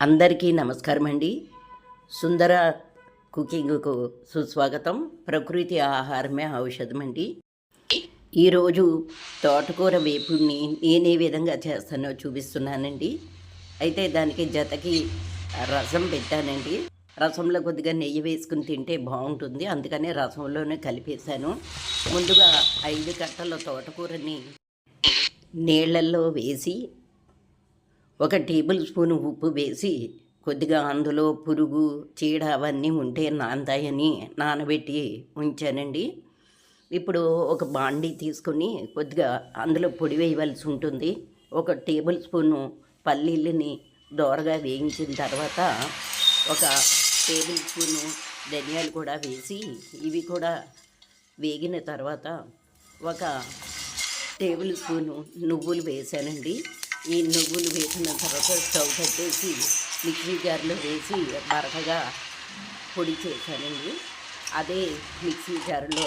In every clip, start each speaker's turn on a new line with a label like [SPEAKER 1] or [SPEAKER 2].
[SPEAKER 1] అందరికీ నమస్కారం అండి సుందర కుకింగ్కు సుస్వాగతం. ప్రకృతి ఆహారమే ఔషధం అండి ఈరోజు తోటకూర వేపుడిని నేను ఏ విధంగా చేస్తానో చూపిస్తున్నానండి. అయితే దానికి జతకి రసం పెట్టానండి. రసంలో కొద్దిగా నెయ్యి వేసుకుని తింటే బాగుంటుంది. అందుకనే రసంలోనే కలిపేశాను. ముందుగా ఐదు కట్టల తోటకూరని నీళ్ళల్లో వేసి ఒక టేబుల్ స్పూన్ ఉప్పు వేసి కొద్దిగా అందులో పురుగు చీడ అవన్నీ ఉంటే నాందాయని నానబెట్టి ఉంచానండి. ఇప్పుడు ఒక బాండీ తీసుకొని కొద్దిగా అందులో పొడి వేయవలసి ఉంటుంది. ఒక టేబుల్ స్పూను పల్లీలని దోరగా వేయించిన తర్వాత ఒక టేబుల్ స్పూను ధనియాలు కూడా వేసి ఇవి కూడా వేగిన తర్వాత ఒక టేబుల్ స్పూను నువ్వులు వేసానండి. ఈ నువ్వులు వేసిన తర్వాత స్టవ్ కట్టేసి మిక్సీ జార్లో వేసి బరకగా పొడి చేశానండి. అదే మిక్సీ జార్లో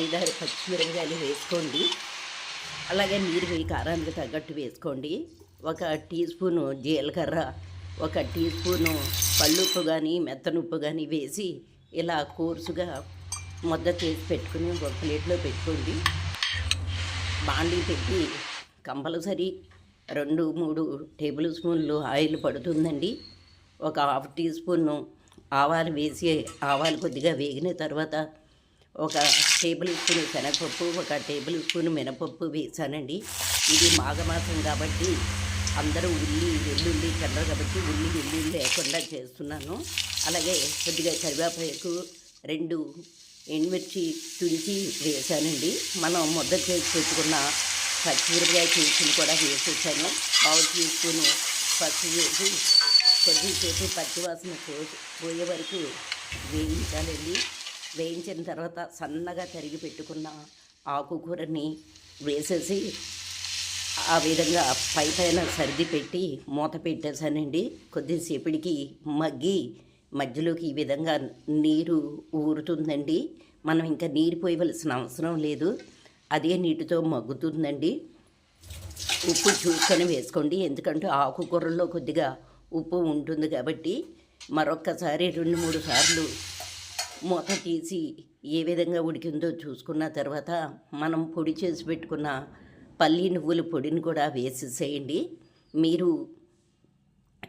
[SPEAKER 1] ఐదారు పచ్చిమిరపకాయలు వేసుకోండి. అలాగే మీరు మీ కారానికి తగ్గట్టు వేసుకోండి. ఒక టీ స్పూను జీలకర్ర ఒక టీ స్పూను పళ్ళుప్పు కానీ మెత్తనుప్పు కానీ వేసి ఇలా కోర్సుగా ముద్ద చేసి పెట్టుకుని ఒక ప్లేట్లో పెట్టుకోండి. బాండీ పెట్టి కంపల్సరీ రెండు మూడు టేబుల్ స్పూన్లు ఆయిల్ పడుతుందండి. ఒక హాఫ్ టీ స్పూన్ ఆవాలు వేసి ఆవాలు కొద్దిగా వేగిన తర్వాత ఒక టేబుల్ స్పూన్ శనగపప్పు ఒక టేబుల్ స్పూన్ మినపప్పు వేసానండి. ఇది మాఘమాసం కాబట్టి అందరూ ఉల్లి వెల్లుల్లి కలరు కాబట్టి ఉల్లి వెల్లుల్లి లేకుండా చేస్తున్నాను. అలాగే కొద్దిగా కరివేపాకు రెండు ఎండుమిర్చి తుంచి వేసానండి. మనం ముద్ద చేసి పెట్టుకున్న పచ్చిమిరపకాయ చీల్చులు కూడా వేసేసాను. పావు టీ స్పూను చేసి వేసి కొద్దిసేపు పచ్చివాసన పో- పోయే వరకు వేయించాలండి. వేయించిన తర్వాత సన్నగా తరిగి పెట్టుకున్న ఆకుకూరని వేసేసి ఆ విధంగా పై పైన సర్ది పెట్టి మూత పెట్టేశానండి. కొద్దిసేపటికి మగ్గి మధ్యలోకి ఈ విధంగా నీరు ఊరుతుందండి. మనం ఇంకా నీరు పోయవలసిన అవసరం లేదు. అదే నీటితో మగ్గుతుందండి. ఉప్పు చూసుకొని వేసుకోండి. ఎందుకంటే ఆకుకూరల్లో కొద్దిగా ఉప్పు ఉంటుంది కాబట్టి మరొక్కసారి రెండు మూడు సార్లు మూత తీసి ఏ విధంగా ఉడికిందో చూసుకున్న తర్వాత మనం పొడి చేసి పెట్టుకున్న పల్లి నువ్వుల పొడిని కూడా వేసేసేయండి. మీరు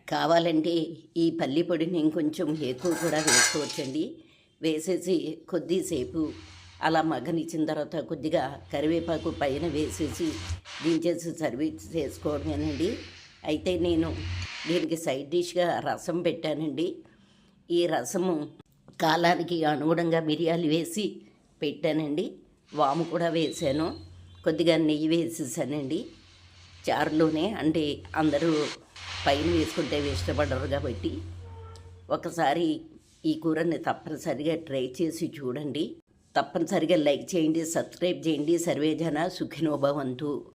[SPEAKER 1] కావాలంటే ఈ పల్లి పొడిని ఇంకొంచెం ఎక్కువ కూడా వేసుకోవచ్చండి. వేసేసి కొద్దిసేపు అలా మగ్గనిచ్చిన తర్వాత కొద్దిగా కరివేపాకు పైన వేసేసి దించేసి సర్వీస్ చేసుకోవడమేనండి అయితే నేను దీనికి సైడ్ డిష్గా రసం పెట్టానండి. ఈ రసము కాలానికి అనుగుణంగా మిరియాలు వేసి పెట్టానండి. వాము కూడా వేసాను. కొద్దిగా నెయ్యి వేసేసానండి. చారులోనే అంటే అందరూ పైన వేసుకుంటే ఇష్టపడరు కాబట్టి ఒకసారి ఈ కూరని తప్పనిసరిగా ట్రై చేసి చూడండి. తప్పనిసరిగా లైక్ చేయండి సబ్స్క్రైబ్ చేయండి. సర్వేజన సుఖినోభవంతు